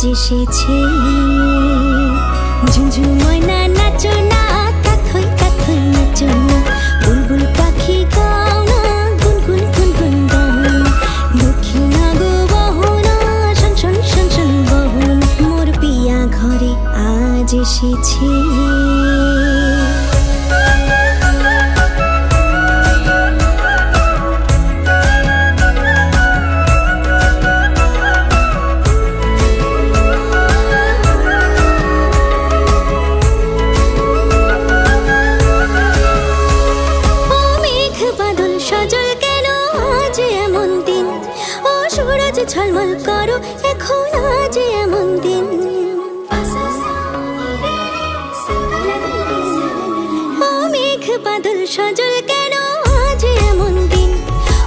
আজ এসেছে ঝুনঝুন ময়না নাচো না, কাথই কাথই নাচো না। বুলবুল পাখি গাও না, গুনগুন গুনগুন গাও না। দক্ষিণা গো বহনা, শন শন শন শন বহন। মোর পিয়া ঘরে আজ এসেছে। সূরজ ঝলমল করো, এখন আজ এমন দিন। মেঘ বাদল সজল কেন আজ এমন দিন?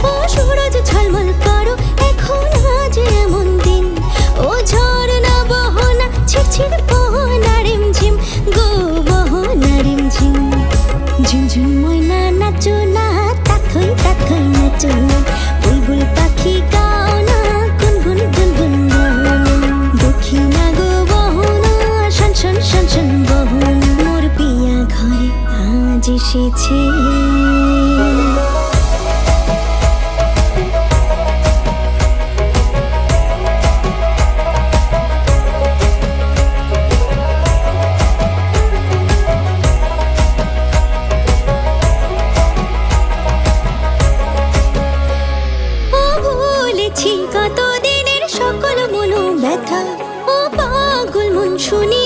ও সূরজ ঝলমল করো, এখন আজ এমন দিন। ও ঝর্ণা বহনা ছিড়ছিড় বহনা রিমঝিম। গো বহনা রিমঝিম। ঝুনঝুন ময়না নাচো না, তাথই তাথই নাচো না। বুলবুল পাখি গাও এসেছে। কত দিনের সকল মনো ব্যথা ও পাগল মন শুনি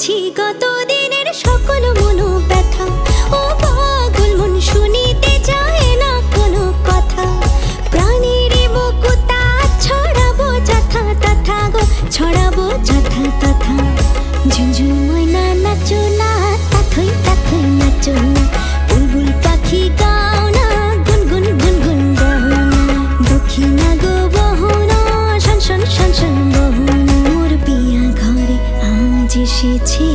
পেয়েছি কত 凄凄